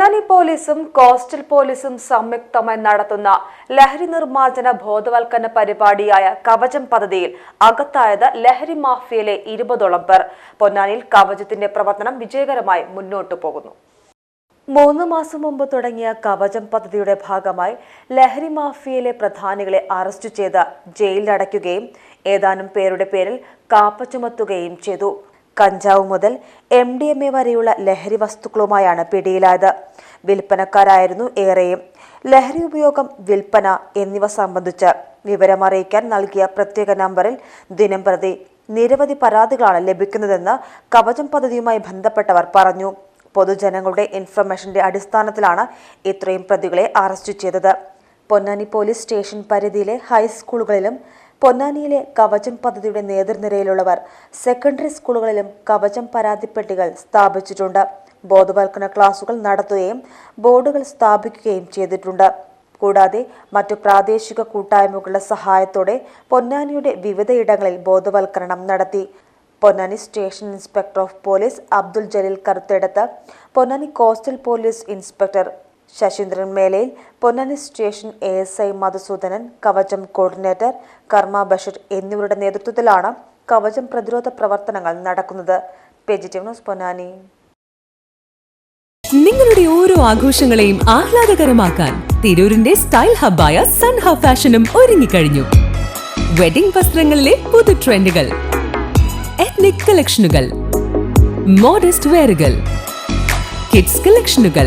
പൊന്നാനി പോലീസും കോസ്റ്റൽ പോലീസും സംയുക്തമായി നടത്തുന്ന ലഹരി നിർമ്മാർജന ബോധവൽക്കരണ പരിപാടിയായ കവചം പദ്ധതിയിൽ അകത്തായത് ലഹരി മാഫിയയിലെ ഇരുപതോളം പേർ. പൊന്നാനിയിൽ കവചത്തിന്റെ പ്രവർത്തനം വിജയകരമായി മുന്നോട്ടു പോകുന്നു. മൂന്ന് മാസം മുമ്പ് തുടങ്ങിയ കവചം പദ്ധതിയുടെ ഭാഗമായി ലഹരി മാഫിയയിലെ പ്രധാനികളെ അറസ്റ്റ് ചെയ്ത് ജയിലിലടയ്ക്കുകയും ഏതാനും പേരുടെ പേരിൽ കാപ്പ ചുമത്തുകയും ചെയ്തു. കഞ്ചാവ് മുതൽ എം ഡി എം എ വരെയുള്ള ലഹരി വസ്തുക്കളുമായാണ് പിടിയിലായത്. വിൽപ്പനക്കാരായിരുന്നു ഏറെയും. ലഹരി ഉപയോഗം വിൽപ്പന എന്നിവ സംബന്ധിച്ച് വിവരമറിയിക്കാൻ നൽകിയ പ്രത്യേക നമ്പറിൽ ദിനം പ്രതി നിരവധി പരാതികളാണ് ലഭിക്കുന്നതെന്ന് കവചം പദ്ധതിയുമായി ബന്ധപ്പെട്ടവർ പറഞ്ഞു. പൊതുജനങ്ങളുടെ ഇൻഫർമേഷന്റെ അടിസ്ഥാനത്തിലാണ് ഇത്രയും പ്രതികളെ അറസ്റ്റ് ചെയ്തത്. പൊന്നാനി പോലീസ് സ്റ്റേഷൻ പരിധിയിലെ ഹൈസ്കൂളുകളിലും പൊന്നാനിയിലെ കവചം പദ്ധതിയുടെ നേതൃനിരയിലുള്ളവർ സെക്കൻഡറി സ്കൂളുകളിലും കവചം പരാതിപ്പെട്ടികൾ സ്ഥാപിച്ചിട്ടുണ്ട്. ബോധവൽക്കരണ ക്ലാസുകൾ നടത്തുകയും ബോർഡുകൾ സ്ഥാപിക്കുകയും ചെയ്തിട്ടുണ്ട്. കൂടാതെ മറ്റു പ്രാദേശിക കൂട്ടായ്മകളുടെ സഹായത്തോടെ പൊന്നാനിയുടെ വിവിധയിടങ്ങളിൽ ബോധവൽക്കരണം നടത്തി. Ponnani station inspector of police Abdul Jaleel കറുത്തെടുത്ത് Ponnani coastal police inspector Sasheendran മേലയിൽ Ponnani station A S I Madhusoodanan Kavacham coordinator കർമ്മ ബഷീർ എന്നിവരുടെ നേതൃത്വത്തിലാണ് കവചം പ്രതിരോധ പ്രവർത്തനങ്ങൾ നടക്കുന്നത്. പൊന്നാനി. നിങ്ങളുടെ ഓരോ ആഘോഷങ്ങളെയും ആഹ്ലാദകരമാക്കാൻ തിരൂരിന്റെ സ്റ്റൈൽ ഹബ്ബായ സൺ ഹബ് ഫാഷനും ഒരുങ്ങിക്കഴിഞ്ഞു. വെഡിംഗ് വസ്ത്രങ്ങളിലെ പുതു ട്രെൻഡുകൾ എത്നിക് കളക്ഷനുകൾ മോഡസ്റ്റ് വെയറുകൾ കിഡ്സ് കളക്ഷനുകൾ